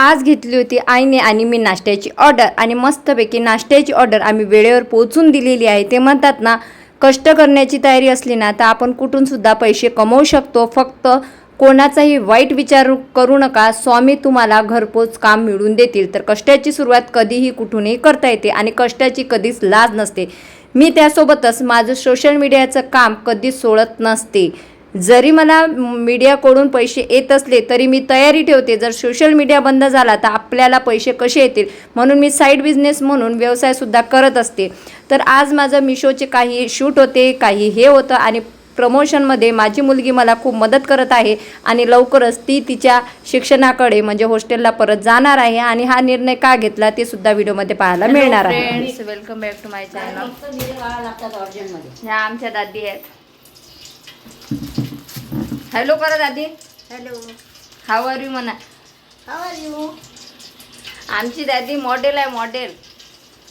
आज घेतली होती आईने आणि मी नाश्त्याची ऑर्डर आणि मस्तपैकी नाश्त्याची ऑर्डर आम्ही वेळेवर पोहोचून दिलेली आहे. ते म्हणतात ना कष्ट करण्याची तयारी असली ना तर आपण कुठूनसुद्धा पैसे कमवू शकतो. फक्त कोणाचाही वाईट विचार करू नका. स्वामी तुम्हाला घरपोच काम मिळून देतील. तर कष्टाची सुरुवात कधीही कुठूनही करता येते आणि कष्टाची कधीच लाज नसते. मी त्यासोबतच माझं सोशल मीडियाचं काम कधीच सोडत नसते. जरी मला मीडियाकडून पैसे येत असले तरी मी तयारी ठेवते. जर सोशल मीडिया बंद झाला तर आपल्याला पैसे कसे येतील? म्हणून मी साईड बिझनेस म्हणून व्यवसायसुद्धा करत असते. तर आज माझं मिशोचे काही शूट होते काही हे होतं आणि प्रमोशनमध्ये माझी मुलगी मला खूप मदत करत आहे आणि लवकरच ती तिच्या शिक्षणाकडे म्हणजे हॉस्टेलला परत जाणार आहे आणि हा निर्णय का घेतला ते सुद्धा व्हिडिओमध्ये पाहायला मिळणार आहे. Friends welcome back to my channel ह्या आमच्या दादी आहेत. हॅलो करा दादी. हॅलो. हाव आर यू म्हणा हाव आर यू आमची दादी मॉडेल आहे मॉडेल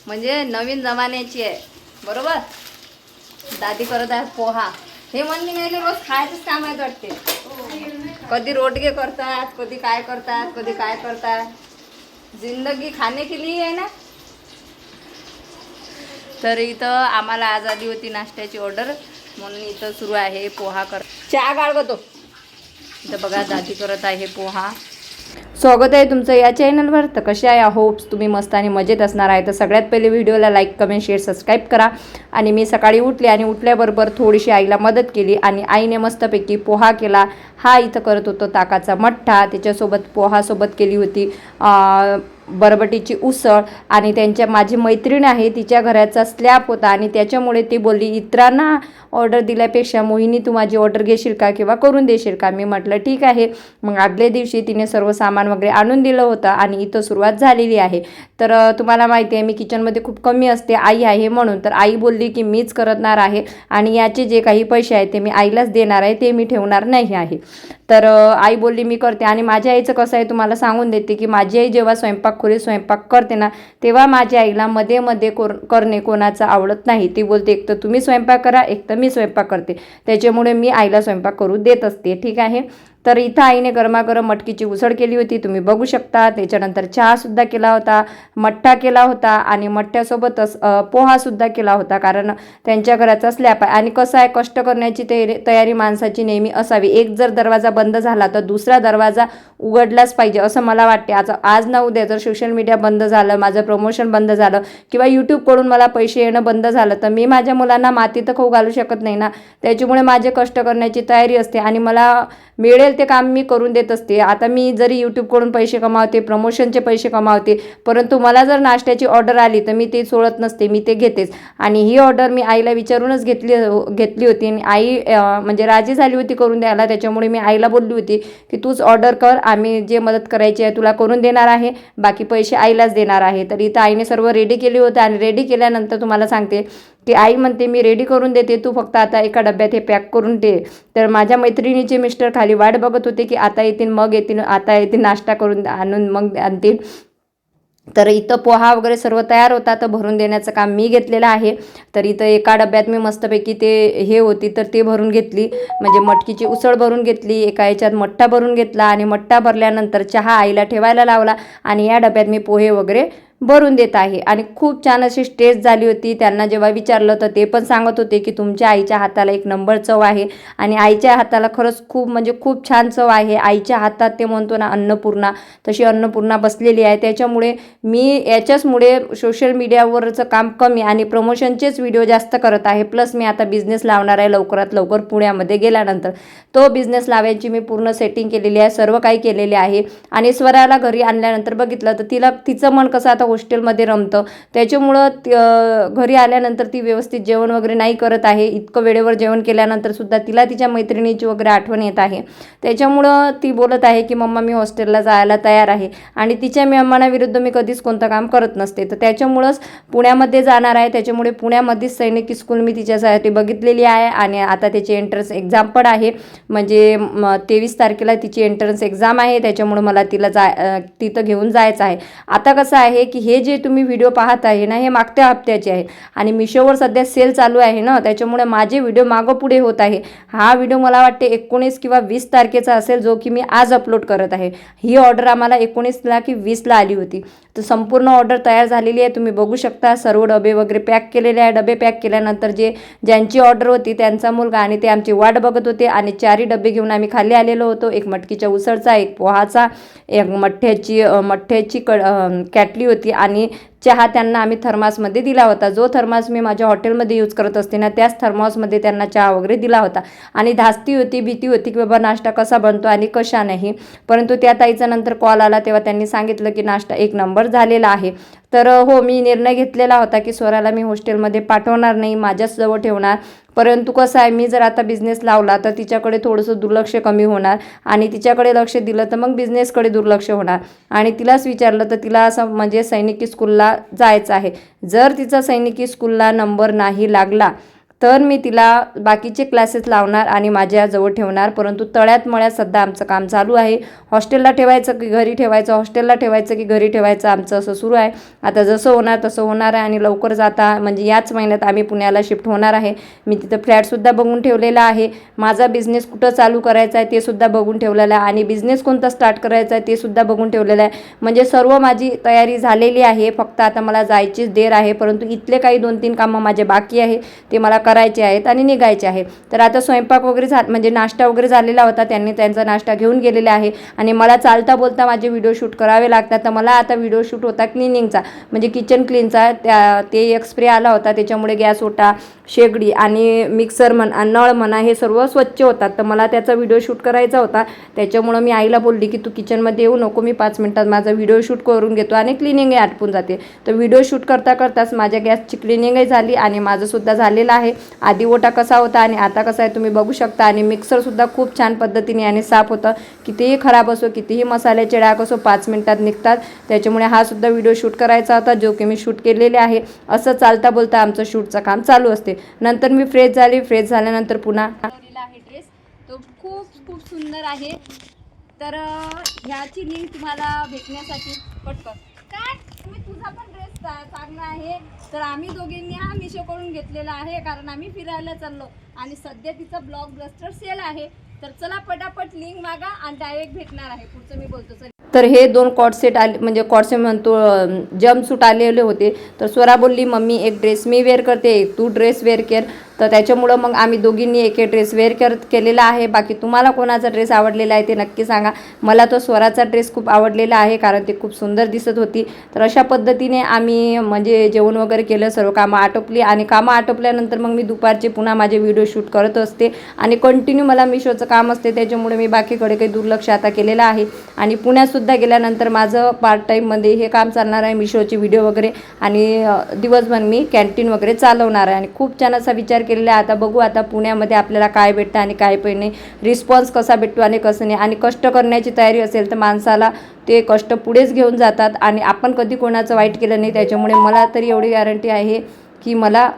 म्हणजे नवीन जमान्याची आहे. बरोबर? दादी करत आहे पोहा. हे म्हणजे नाही रोज खायचंच काम आहे वाटते. कधी रोडगे करतात कधी काय करतात कधी काय करतात. जिंदगी खाने के लिए आहे ना? तर इथं आम्हाला आज आली होती नाश्त्याची ऑर्डर म्हणून इथं सुरू आहे पोहा कर चहा गाळगतो इथं बघा दादी करत आहे पोहा. स्वागत आहे तुमचं या चॅनलवर तर कसे आहे? होप्स तुम्ही मस्त आणि मजेत असणार आहे. तर सगळ्यात पहिले व्हिडिओला लाईक कमेंट शेअर सबस्क्राईब करा. आणि मी सकाळी उठले आणि उठल्याबरोबर थोडीशी आईला मदत केली आणि आईने मस्तपैकी पोहा केला. हा इथं करत होतो ताकाचा मठ्ठा. त्याच्यासोबत पोहासोबत केली होती बरबटीची उसळ. आणि त्यांच्या माझी मैत्रीण आहे तिच्या घराचा स्लॅब होता. आणि त्याच्यामुळे ती बोलली इतरांना ऑर्डर दिल्यापेक्षा मोहिनी तू माझी ऑर्डर घेशील का किंवा करून देशील का? मी म्हटलं ठीक आहे. मग आदल्या दिवशी तिने सर्व सामान वगैरे आणून दिलं होतं आणि इथं सुरुवात झालेली आहे. तर तुम्हाला माहिती आहे मी किचनमध्ये खूप कमी असते आई आहे म्हणून. तर आई बोलली की मीच करणार आहे आणि याचे जे काही पैसे आहेत ते मी आईलाच देणार आहे ते मी ठेवणार नाही आहे. तर आई बोलली मी करते. आणि माझ्या आईचं कसं आहे तुम्हाला सांगून देते की माझी आई जेव्हा स्वयंपाक खोली स्वयंपाक करते ना तेव्हा माझ्या आईला मध्ये मध्ये कोर करणे कोणाचं आवडत नाही. ती बोलते एक तर तुम्ही स्वयंपाक करा एक तर मी स्वयंपाक करते. त्याच्यामुळे मी आईला स्वयंपाक करू देत असते. ठीक आहे? तर इथं आईने गरमागरम मटकीची उसळ केली होती. तुम्ही बघू शकता. त्याच्यानंतर चहासुद्धा केला होता. मठ्ठा केला होता आणि मठ्ठ्यासोबतच पोहासुद्धा केला होता. कारण त्यांच्या घराचा स्लॅप आहे. आणि कसं आहे कष्ट करण्याची तयारी तयारी माणसाची नेहमी असावी. एक जर दरवाजा बंद झाला तर दुसरा दरवाजा उघडलाच पाहिजे असं मला वाटते. आज आज ना उद्या जर सोशल मीडिया बंद झालं माझं प्रमोशन बंद झालं किंवा यूट्यूबकडून मला पैसे येणं बंद झालं तर मी माझ्या मुलांना माती तर खाऊ घालू शकत नाही ना? त्याच्यामुळे माझे कष्ट करण्याची तयारी असते. आणि मला मिळेल ते काम मी करून देत असते. आता मी जरी यूट्यूबकडून पैसे कमावते प्रमोशनचे पैसे कमावते परंतु मला जर नाश्त्याची ऑर्डर आली तर मी ते सोडत नसते मी ते घेतेच. आणि ही ऑर्डर मी आईला विचारूनच घेतली घेतली होती आणि आई म्हणजे राजी झाली होती करून द्यायला त्याच्यामुळे मी आईला बोलली होती की तूच ऑर्डर कर आम्ही जे मदत करायची आहे तुला करून देणार आहे बाकी पैसे आईलाच देणार आहे. तर इथं आईने सर्व रेडी केले होते आणि रेडी केल्यानंतर तुम्हाला सांगते की आई म्हणते मी रेडी करून देते तू फक्त आता एका डब्यात हे पॅक करून दे. तर माझ्या मैत्रिणीचे मिस्टर खाली वाट बघत होते की आता येतील मग येतील आता येतील नाश्ता करून आणून मग आणतील. तर इथं पोहा वगैरे सर्व तयार होता तर भरून देण्याचं काम मी घेतलेलं आहे. तर इथं एका डब्यात मी मस्तपैकी ते हे होती तर ते भरून घेतली. म्हणजे मटकीची उसळ भरून घेतली एका याच्यात मठ्ठा भरून घेतला आणि मठ्ठा भरल्यानंतर चहा आईला ठेवायला लावला आणि या डब्यात मी पोहे वगैरे भरून देत आहे. आणि खूप छान अशी स्टेज झाली होती. त्यांना जेव्हा विचारलं तर ते पण सांगत होते की तुमच्या आईच्या हाताला एक नंबर चव आहे. आणि आईच्या हाताला खरंच खूप म्हणजे खूप छान चव आहे. आईच्या हातात ते म्हणतो ना अन्नपूर्णा तशी अन्नपूर्णा बसलेली आहे. त्याच्यामुळे मी याच्याचमुळे सोशल मीडियावरचं काम कमी आणि प्रमोशनचेच व्हिडिओ जास्त करत आहे. प्लस मी आता बिझनेस लावणार आहे. लवकरात लवकर पुण्यामध्ये गेल्यानंतर. तो बिझनेस लावायची मी पूर्ण सेटिंग केलेली आहे. सर्व काही केलेले आहे. आणि स्वराला घरी आणल्यानंतर बघितलं तर तिला तिचं मन कसं आता हॉस्टेलमध्ये रमतं. त्याच्यामुळं घरी आल्यानंतर ती व्यवस्थित जेवण वगैरे नाही करत आहे. इतकं वेळेवर जेवण केल्यानंतर सुद्धा तिला तिच्या मैत्रिणीची वगैरे आठवण येत आहे. त्याच्यामुळं ती बोलत आहे की मम्मा मी हॉस्टेलला जायला तयार आहे. आणि तिच्या मेहमानाविरुद्ध मी कधीच कोणतं काम करत नसते. तर त्याच्यामुळंच पुण्यामध्ये जाणार आहे. त्याच्यामुळे पुण्यामध्येच सैनिक स्कूल मी तिच्यासाठी बघितलेली आहे. आणि आता त्याची एंट्रन्स एक्झाम पण आहे. म्हणजे तेवीस तारखेला तिची एंट्रन्स एक्झाम आहे. त्याच्यामुळं मला तिला जा तिथं घेऊन जायचं आहे. आता कसं आहे की की हे जे तुम्ही व्हिडिओ पाहत आहे ना हे मागच्या हप्त्याचे आहे. आणि मिशोवर सध्या सेल चालू आहे ना त्याच्यामुळे माझे व्हिडिओ मागं पुढे होत आहे. हा व्हिडिओ मला वाटते एकोणीस किंवा वीस तारखेचा असेल जो की मी आज अपलोड करत आहे. ही ऑर्डर आम्हाला एकोणीसला की वीसला आली होती. तर संपूर्ण ऑर्डर तयार झालेली आहे. तुम्ही बघू शकता सर्व डबे वगैरे पॅक केलेले आहे. डबे पॅक केल्यानंतर जे ज्यांची ऑर्डर होती त्यांचा मुलगा आणि ते आमची वाट बघत होते. आणि चारही डबे घेऊन आम्ही खाली आलेलो होतो. एक मटकीच्या उसळचा एक पोहाचा एक मठ्ठ्याची मठ्ठ्याची क कॅटली होती. आणि चहा त्यांना आम्ही थर्मासमध्ये दिला होता. जो थर्मास मी माझ्या हॉटेलमध्ये यूज करत असते ना त्याच थर्मासमध्ये त्यांना चहा वगैरे दिला होता. आणि धास्ती होती भीती होती की बाबा नाश्ता कसा बनतो आणि कशा नाही. परंतु त्या ताईचा नंतर कॉल आला तेव्हा त्यांनी सांगितलं की नाश्ता एक नंबर झालेला आहे. तर हो मी निर्णय घेतलेला होता की स्वराला मी हॉस्टेलमध्ये पाठवणार नाही माझ्याच जवळ ठेवणार. परंतु कसं आहे मी जर आता बिझनेस लावला तर तिच्याकडे थोडंसं दुर्लक्ष कमी होणार. आणि तिच्याकडे लक्ष दिलं तर मग बिझनेसकडे दुर्लक्ष होणार. आणि तिलाच विचारलं तर तिला असं म्हणजे सैनिकी स्कूलला जायचं आहे. जर तिचा सैनिकी स्कूलला नंबर नाही लागला तर मी तिला बाकीचे क्लासेस लावणार आणि माझ्याजवळ ठेवणार. परंतु तळ्यात मळ्यात सध्या आमचं काम चालू आहे. हॉस्टेलला ठेवायचं की घरी ठेवायचं? हॉस्टेलला ठेवायचं की घरी ठेवायचं? आमचं असं सुरू आहे. आता जसं होणार तसं होणार आहे आणि लवकर जाता म्हणजे याच महिन्यात आम्ही पुण्याला शिफ्ट होणार आहे. मी तिथं फ्लॅटसुद्धा बघून ठेवलेला आहे. माझा बिझनेस कुठं चालू करायचा आहे ते सुद्धा बघून ठेवलेलं आहे. आणि बिझनेस कोणता स्टार्ट करायचा आहे ते सुद्धा बघून ठेवलेलं आहे. म्हणजे सर्व माझी तयारी झालेली आहे. फक्त आता मला जायचीच देर आहे. परंतु इथले काही दोन तीन कामं माझे बाकी आहे. ते मला करायचे आहेत आणि निघायचे आहे तर आता स्वयंपाक वगैरे झा म्हणजे नाश्ता वगैरे झालेला होता त्यांनी त्यांचा नाश्ता घेऊन गेलेला आहे. आणि मला चालता बोलता माझे व्हिडिओ शूट करावे लागतात. तर मला आता व्हिडिओ शूट होता क्लिनिंगचा. म्हणजे किचन क्लीनचा त्या ते एक स्प्रे आला होता त्याच्यामुळे गॅस ओटा शेगडी आणि मिक्सर म्हणा नळ म्हणा हे सर्व स्वच्छ होतात. तर मला त्याचा व्हिडिओ शूट करायचा होता. त्याच्यामुळं मी आईला बोलली की तू किचनमध्ये येऊ नको मी पाच मिनटात माझा व्हिडिओ शूट करून घेतो आणि क्लिनिंगही आटपून जाते. तर व्हिडिओ शूट करता करताच माझ्या गॅसची क्लिनिंगही झाली आणि माझंसुद्धा झालेलं आहे. आधी ओटा कसा होता आणि आता कसा आहे तुम्ही बघू शकता. आणि मिक्सरसुद्धा खूप छान पद्धतीने आणि साफ होतं. कितीही खराब असो कितीही मसाल्याचे डाग असो पाच मिनटात निघतात. त्याच्यामुळे हा सुद्धा व्हिडिओ शूट करायचा होता जो की मी शूट केलेले आहे. असं चालता बोलता आमचं शूटचं काम चालू असते. नंतर मी फ्रेश झाली. फ्रेश झाल्यानंतर पुन्हा आहे ड्रेस तो खूप खूप सुंदर आहे. तर ह्याची लिंक तुम्हाला भेटण्यासाठी पटकन. काय? तुम्ही तुझा पण चांगला आहे. तर आम्ही दोघींनी हा मिशोकडून घेतलेला आहे कारण आम्ही फिरायला चाललो. आणि सध्या तिचा ब्लॉग ब्लस्टर सेल आहे. तर चला पटापट लिंक मागा आणि डायरेक्ट भेटणार आहे. पुढचं मी बोलतो. चल. तर हे दोन कॉट सेट आले म्हणजे कॉट सेट म्हणतो जम्प सूट आलेले होते. तर स्वरा बोलली मम्मी एक ड्रेस मी वेअर करते एक तू ड्रेस वेअर कर. तर त्याच्यामुळं मग आम्ही दोघींनी एक एक ड्रेस वेअर कर केलेला आहे. बाकी तुम्हाला कोणाचा ड्रेस आवडलेला आहे ते नक्की सांगा. मला तो स्वराचा ड्रेस खूप आवडलेला आहे कारण ते खूप सुंदर दिसत होती. तर अशा पद्धतीने आम्ही म्हणजे जेवण वगैरे केलं सर्व कामं आटोपली. आणि कामं आटोपल्यानंतर मग मी दुपारचे पुन्हा माझे व्हिडिओ शूट करत असते. आणि कंटिन्यू मला मिशोचं काम असते त्याच्यामुळे मी बाकीकडे काही दुर्लक्ष आता केलेलं आहे. आणि सुद्धा गेल्यानंतर माझं पार्ट टाईममध्ये हे काम चालणार आहे मिशोचे व्हिडिओ वगैरे आणि दिवसभर मी कॅन्टीन वगैरे चालवणार आहे. आणि खूप छान असा विचार केलेला आहे. आता बघू आता पुण्यामध्ये आपल्याला काय भेटतं आणि काय पण नाही. रिस्पॉन्स कसा भेटतो आणि कसं नाही. आणि कष्ट करण्याची तयारी असेल तर माणसाला ते कष्ट पुढेच घेऊन जातात. आणि आपण कधी कोणाचं वाईट केलं नाही त्याच्यामुळे मला तरी एवढी गॅरंटी आहे की मला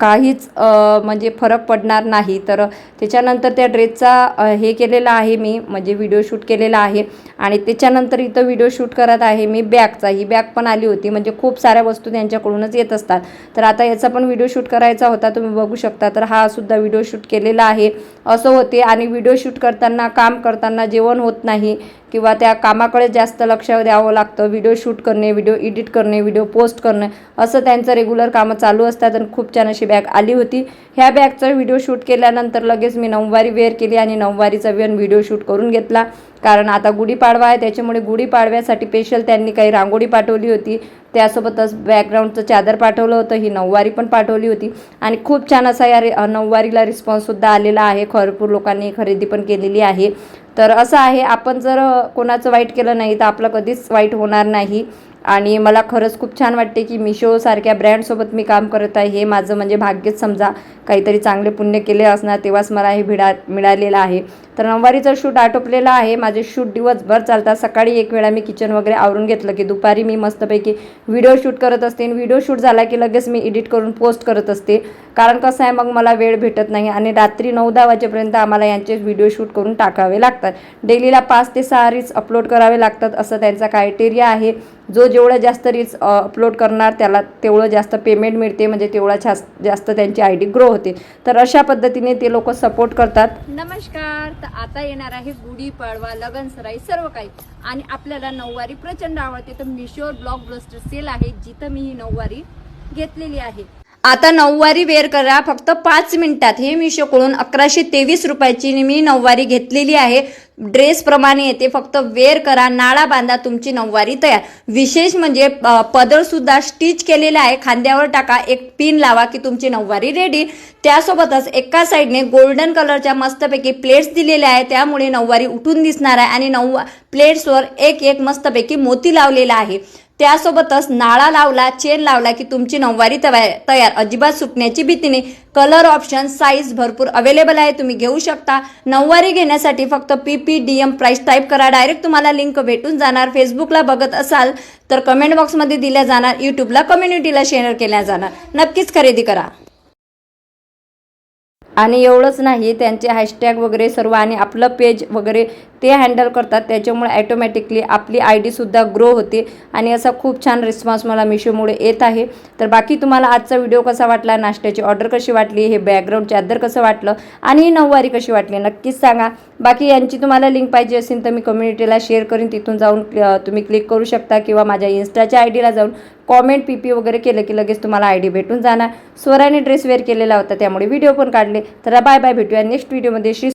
काहीच म्हणजे फरक पडणार नाही. तर त्याच्यानंतर त्या ड्रेसचा हे केलेला आहे मी म्हणजे व्हिडिओ शूट केलेला आहे. आणि त्याच्यानंतर इथं व्हिडिओ शूट करत आहे मी बॅगचा. ही बॅग पण आली होती म्हणजे खूप साऱ्या वस्तू त्यांच्याकडूनच येत असतात. तर आता याचा पण व्हिडिओ शूट करायचा होता तुम्ही बघू शकता. तर हा सुद्धा व्हिडिओ शूट केलेला आहे. असं होते आणि व्हिडिओ शूट करताना काम करताना जेवण होत नाही. किंवा त्या कामाकडे जास्त लक्ष द्यावं लागतं. व्हिडिओ शूट करणे व्हिडिओ एडिट करणे व्हिडिओ पोस्ट करणे असं त्यांचं रेग्युलर कामं चालू असतात आणि खूप छान अशी बॅग आली होती. ह्या बॅगचा व्हिडिओ शूट केल्यानंतर लगेच मी नऊवारी वेअर केली आणि नऊवारीचा वेअर व्हिडिओ शूट करून घेतला. कारण आता गुढीपाडवा आहे त्याच्यामुळे गुढीपाडव्यासाठी स्पेशल त्यांनी काही रांगोळी पाठवली होती. त्यासोबतच बॅकग्राऊंडचं चादर पाठवलं होतं ही नऊवारी पण पाठवली होती. आणि खूप छान असा या रे- नऊवारीला रिस्पॉन्ससुद्धा आलेला आहे. भरपूर लोकांनी खरेदी पण केलेली आहे. तर असं आहे आपण जर कोणाचं वाईट केलं नाही तर आपलं कधीच वाईट होणार नाही. आणि मला खरंच खूप छान वाटते की मिशोसारख्या ब्रँडसोबत मी काम करत आहे. हे माझं म्हणजे भाग्यच समजा. काहीतरी चांगले पुण्य केले असणार तेव्हाच मला हे भिडा मिळालेलं आहे. तर नऊवारीचं शूट आटोपलेलं आहे. माझे शूट दिवसभर चालतात. सकाळी एक वेळा मी किचन वगैरे आवरून घेतलं की दुपारी मी मस्तपैकी व्हिडिओ शूट करत असते. आणि व्हिडिओ शूट झाला की लगेच मी एडिट करून पोस्ट करत असते. कारण कसं आहे मग मला वेळ भेटत नाही. आणि रात्री नऊ दहा वाजेपर्यंत आम्हाला यांचे व्हिडिओ शूट करून टाकावे लागतात. डेलीला पाच ते सहा रील्स अपलोड करावे लागतात असं त्यांचा क्रायटेरिया आहे. जो जेवढं जास्त रील्स अपलोड करणार त्याला तेवढं जास्त पेमेंट मिळते म्हणजे तेवढा जास्त जास्त त्यांची आय डी ग्रो होते. तर अशा पद्धतीने ते लोक सपोर्ट करतात. नमस्कार तर आता येणार आहे गुढीपाडवा लगन सराई सर्व काही. आणि आपल्याला नऊवारी प्रचंड आवडते तर मिशोर ब्लॉक ब्लस्टर सेल आहे जिथं मी ही नऊवारी घेतलेली आहे. आता नऊवारी वेअर करा फक्त पाच मिनिटात. हे मिशोकडून अकराशे तेवीस रुपयाची मी नऊवारी घेतलेली आहे. ड्रेसप्रमाणे येते फक्त वेअर करा नाळा बांधा तुमची नऊवारी तयार. विशेष म्हणजे अ, पदर सुद्धा स्टिच केलेला आहे. खांद्यावर टाका एक पिन लावा की तुमची नऊवारी रेडी त्यासोबतच एका साईडने गोल्डन कलरच्या मस्तपैकी प्लेट्स दिलेल्या आहे त्यामुळे नऊवारी उठून दिसणार आहे आणि नऊ प्लेट्सवर एक एक मस्तपैकी मोती लावलेला आहे. त्यासोबतच नाळा लावला चेन लावला की तुमची नऊवारी तयार. अजिबात सुटण्याची भीतीने कलर ऑप्शन साईज भरपूर अवेलेबल आहे. तुम्ही घेऊ शकता. नऊवारी घेण्यासाठी फक्त P P D M price type करा. डायरेक्ट तुम्हाला लिंक भेटून जाणार. फेसबुकला बघत असाल तर कमेंट बॉक्समध्ये दिल्या जाणार. यूट्यूबला कम्युनिटीला शेअर केल्या जाणार. नक्कीच खरेदी करा. आणि एवढंच नाही त्यांचे हॅशटॅग वगैरे सर्व आणि आपलं पेज वगैरे ते हँडल करतात. त्याच्यामुळे ॲटोमॅटिकली आपली आय डीसुद्धा ग्रो होते. आणि असा खूप छान रिस्पॉन्स मला मिशोमुळे येत आहे. तर बाकी तुम्हाला आजचा व्हिडिओ कसा वाटला नाश्त्याची ऑर्डर कशी वाटली हे बॅकग्राऊंड चादर कसं वाटलं आणि नऊवारी कशी वाटली नक्कीच सांगा. बाकी यांची तुम्हाला लिंक पाहिजे असेल तर मी कम्युनिटीला शेअर करीन. तिथून जाऊन तुम्ही क्लिक करू शकता किंवा माझ्या इन्स्टाच्या आय डीला जाऊन कॉमेंट पी पी वगैरे केलं की लगेच तुम्हाला आय डी भेटून जाणार. स्वराने ड्रेस वेअर केलेला होता त्यामुळे व्हिडिओ पण काढले. तर बाय बाय भेटूया नेक्स्ट व्हिडिओमध्ये श्री